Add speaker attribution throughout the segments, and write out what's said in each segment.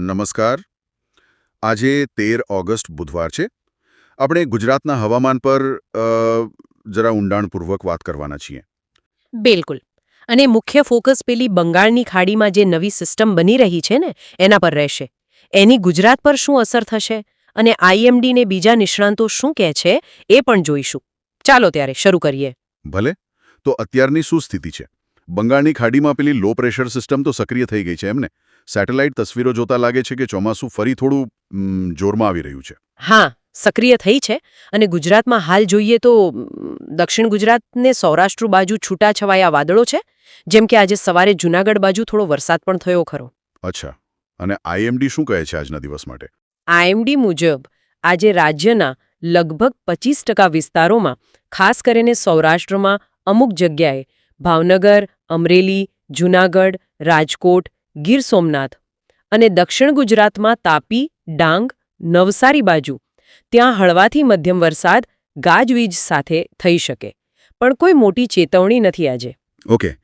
Speaker 1: નમસ્કાર. આજે તેર ઓગસ્ટ બુધવાર છે. આપણે ગુજરાતના હવામાન પર જરા ઊંડાણપૂર્વક વાત કરવાના છીએ.
Speaker 2: બિલકુલ. અને મુખ્ય ફોકસ પેલી બંગાળની ખાડીમાં જે નવી સિસ્ટમ બની રહી છે ને એના પર રહેશે. એની ગુજરાત પર શું અસર થશે? અને આઈએમડી ને બીજા નિષ્ણાંતો શું કહે છે એ પણ જોઈશું. ચાલો ત્યારે શરૂ કરીએ.
Speaker 1: ભલે. તો અત્યારની શું સ્થિતિ છે? બંગાળની ખાડીમાં પેલી લો પ્રેશર સિસ્ટમ તો સક્રિય થઈ ગઈ છે એમને સેટેલાઇટ તસવીરો જોતા લાગે છે કે ચોમાસું ફરી થોડું જોરમાં આવી રહ્યું છે.
Speaker 2: હા સક્રિય થઈ છે અને ગુજરાતમાં હાલ જોઈએ તો દક્ષિણ ગુજરાતને સૌરાષ્ટ્ર બાજુ છૂટાછવાયા વાદળો છે જેમ કે આજે સવારે જૂનાગઢ બાજુ થોડો વરસાદ પણ થયો ખરો.
Speaker 1: અચ્છા. અને આઈએમડી શું કહે છે આજના દિવસ માટે?
Speaker 2: આઈએમડી મુજબ આજે રાજ્યના લગભગ પચીસ ટકા વિસ્તારોમાં ખાસ કરીને સૌરાષ્ટ્રમાં અમુક જગ્યાએ ભાવનગર અમરેલી જૂનાગઢ રાજકોટ ગીર સોમનાથ અને દક્ષિણ ગુજરાતમાં તાપી ડાંગ નવસારી બાજુ. ત્યાં હળવાથી મધ્યમ વરસાદ ગાજવીજ સાથે થઈ શકે. પણ કોઈ મોટી ચેતવણી નથી આજે.
Speaker 1: ઓકે.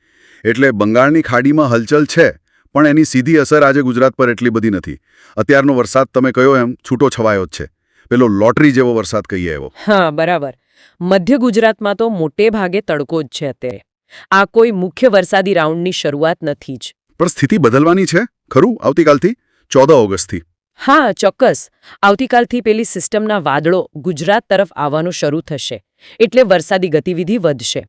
Speaker 1: એટલે બંગાળની ખાડીમાં હલચલ છે પણ એની સીધી અસર આજે ગુજરાત પર એટલી બધી નથી. અત્યારનો વરસાદ તમે કહ્યો એમ છૂટો છવાયો જ છે. પેલો લોટરી જેવો વરસાદ કહીએ એવો.
Speaker 2: હા બરાબર. મધ્ય ગુજરાતમાં તો મોટે ભાગે તડકો જ છે અત્યારે. આ કોઈ મુખ્ય વરસાદી રાઉન્ડની શરૂઆત નથી જ.
Speaker 1: પણ સ્થિતિ બદલવાની છે? ખરું? આવતીકાલથી? ચૌદ ઓગસ્ટથી.
Speaker 2: હા ચોક્કસ. આવતીકાલથી પેલી સિસ્ટમના વાદળો ગુજરાત તરફ આવવાનું શરૂ થશે. એટલે વરસાદી ગતિવિધિ વધશે.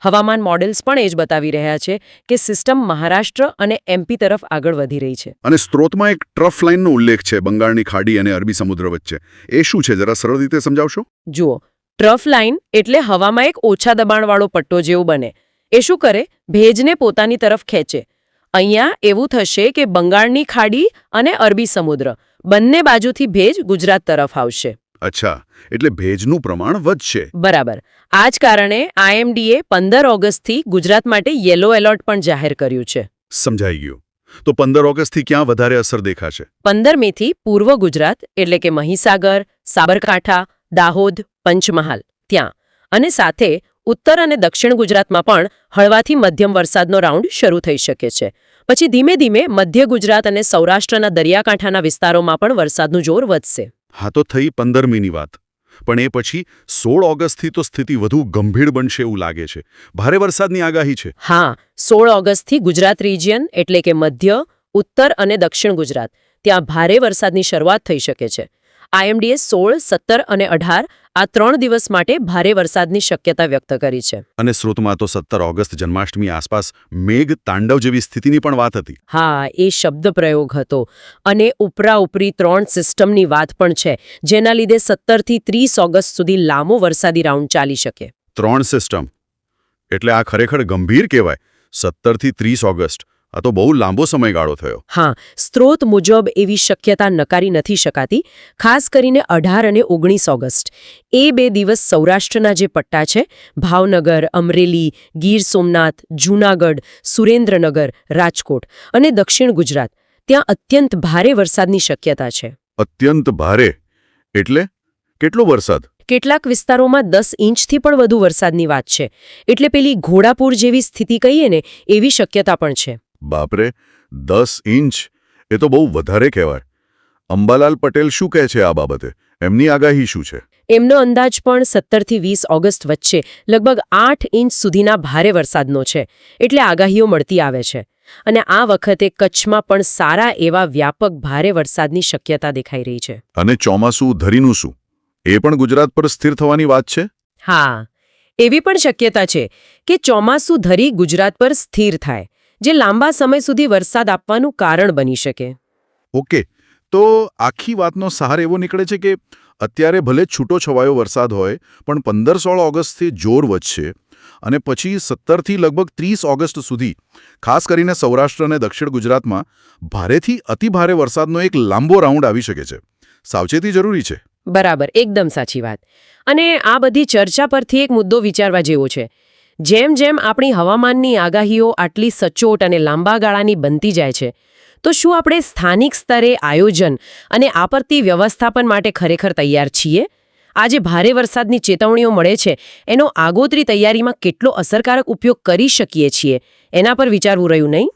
Speaker 2: હવામાન મોડેલ્સ પણ એ જ બતાવી રહ્યા છે કે સિસ્ટમ મહારાષ્ટ્ર અને એમપી તરફ આગળ વધી રહી છે.
Speaker 1: અને સ્ત્રોતમાં એક ટ્રફ લાઇનનો ઉલ્લેખ છે બંગાળની ખાડી અને અરબી સમુદ્ર વચ્ચે. એ શું છે? જરા સરળ રીતે સમજાવશો?
Speaker 2: જુઓ ટ્રફ લાઇન એટલે હવામાં એક ઓછા દબાણવાળો પટ્ટો જેવું બને. એ શું કરે? ભેજને પોતાની તરફ ખેંચે. અહીંયા એવું થશે કે બંગાળની ખાડી અને અરબી સમુદ્ર બંને બાજુથી ભેજ ગુજરાત તરફ આવશે.
Speaker 1: અચ્છા એટલે ભેજનું પ્રમાણ વધશે.
Speaker 2: બરાબર. આ જ કારણે આઈએમડીએ પંદર ઓગસ્ટથી ગુજરાત માટે યેલો એલર્ટ પણ જાહેર કર્યું છે.
Speaker 1: સમજાઈ ગયું. તો પંદર ઓગસ્ટથી ક્યાં વધારે અસર દેખાશે?
Speaker 2: પંદર મેથી પૂર્વ ગુજરાત એટલે કે મહીસાગર સાબરકાંઠા દાહોદ પંચમહાલ ત્યાં. અને સાથે ઉત્તર અને દક્ષિણ ગુજરાતમાં પણ હળવાથી મધ્યમ વરસાદનો રાઉન્ડ શરૂ થઈ શકે છે. પછી ધીમે ધીમે મધ્ય ગુજરાત અને સૌરાષ્ટ્રના દરિયાકાંઠાના વિસ્તારોમાં પણ વરસાદનું જોર વધશે.
Speaker 1: હા તો થઈ પંદરમીની વાત. પણ એ પછી સોળ ઓગસ્ટથી તો સ્થિતિ વધુ ગંભીર બનશે એવું લાગે છે. ભારે વરસાદની આગાહી છે.
Speaker 2: હા સોળ ઓગસ્ટથી ગુજરાત રિજિયન એટલે કે મધ્ય ઉત્તર અને દક્ષિણ ગુજરાત. ત્યાં ભારે વરસાદની શરૂઆત થઈ શકે છે. આઈએમડીએ સોળ સત્તર અને અઢાર આ ત્રણ દિવસ માટે ભારે વરસાદની શક્યતા વ્યક્ત કરી છે.
Speaker 1: અને સ્રોતમાં તો સત્તર ઓગસ્ટ જન્માષ્ટમી આસપાસ મેઘ તાંડવ જેવી સ્થિતિની પણ વાત હતી.
Speaker 2: હા એ શબ્દ પ્રયોગ હતો. અને ઉપરા ઉપરી ત્રણ સિસ્ટમની વાત પણ છે જેના લીધે સત્તરથી ત્રીસ ઓગસ્ટ સુધી લાંબો વરસાદી રાઉન્ડ ચાલી શકે.
Speaker 1: ત્રણ સિસ્ટમ. એટલે આ ખરેખર ગંભીર કહેવાય. સત્તરથી ત્રીસ ઓગસ્ટ. આ તો બહુ લાંબો સમયગાળો થયો.
Speaker 2: હા સ્ત્રોત મુજબ એવી શક્યતા નકારી નથી શકાતી ખાસ કરીને અઢાર અને ઓગણીસ ઓગસ્ટ. એ બે દિવસ સૌરાષ્ટ્રના જે પટ્ટા છે ભાવનગર અમરેલી ગીર સોમનાથ જૂનાગઢ સુરેન્દ્રનગર રાજકોટ અને દક્ષિણ ગુજરાત ત્યાં અત્યંત ભારે વરસાદની શક્યતા છે.
Speaker 1: અત્યંત ભારે? એટલે? કેટલો વરસાદ?
Speaker 2: કેટલાક વિસ્તારોમાં દસ ઇંચથી પણ વધુ વરસાદની વાત છે. એટલે પેલી ઘોડાપુર જેવી સ્થિતિ કહીએ ને એવી શક્યતા પણ છે.
Speaker 1: બાપરે દસ ઇંચ? એ તો બહુ વધારે કહેવાય. અંબાલાલ પટેલ શું કહે છે આ બાબતે? એમની આગાહી શું છે?
Speaker 2: એમનો અંદાજ પણ સત્તરથી વીસ ઓગસ્ટ વચ્ચે લગભગ આઠ ઇંચ સુધીના ભારે વરસાદનો છે એટલે આગાહીઓ મળતી આવે છે. અને આ વખતે કચ્છમાં પણ સારા એવા વ્યાપક ભારે વરસાદની શક્યતા દેખાઈ રહી છે.
Speaker 1: અને ચોમાસું ધરીનું શું? એ પણ ગુજરાત પર સ્થિર થવાની વાત છે?
Speaker 2: હા. એવી પણ શક્યતા છે કે ચોમાસું ધરી ગુજરાત પર સ્થિર થાય. જે લાંબા સમય સુધી વરસાદ આપવાનું કારણ બની શકે.
Speaker 1: ઓકે તો આખી વાતનો સહાર એવો નીકળે છે કે અત્યારે ભલે છૂટો છવાયો વરસાદ હોય પણ પંદર સોળ ઓગસ્ટથી જોર વધશે અને પછી સત્તરથી લગભગ ત્રીસ ઓગસ્ટ સુધી ખાસ કરીને સૌરાષ્ટ્ર અને દક્ષિણ ગુજરાતમાં ભારેથી અતિભારે વરસાદનો એક લાંબો રાઉન્ડ આવી શકે છે. સાવચેતી જરૂરી છે.
Speaker 2: બરાબર એકદમ સાચી વાત. અને આ બધી ચર્ચા પરથી એક મુદ્દો વિચારવા જેવો છે. જેમ જેમ આપણી હવામાનની આગાહીઓ આટલી સચોટ અને લાંબા ગાળાની બનતી જાય છે, તો શું આપણે સ્થાનિક સ્તરે આયોજન અને આપત્તિ વ્યવસ્થાપન માટે ખરેખર તૈયાર છીએ? આજે ભારે વરસાદની ચેતવણીઓ મળે છે, એનો આગોતરી તૈયારીમાં કેટલો અસરકારક ઉપયોગ કરી શકીએ છીએ? એના પર વિચારવું રહ્યું નહીં?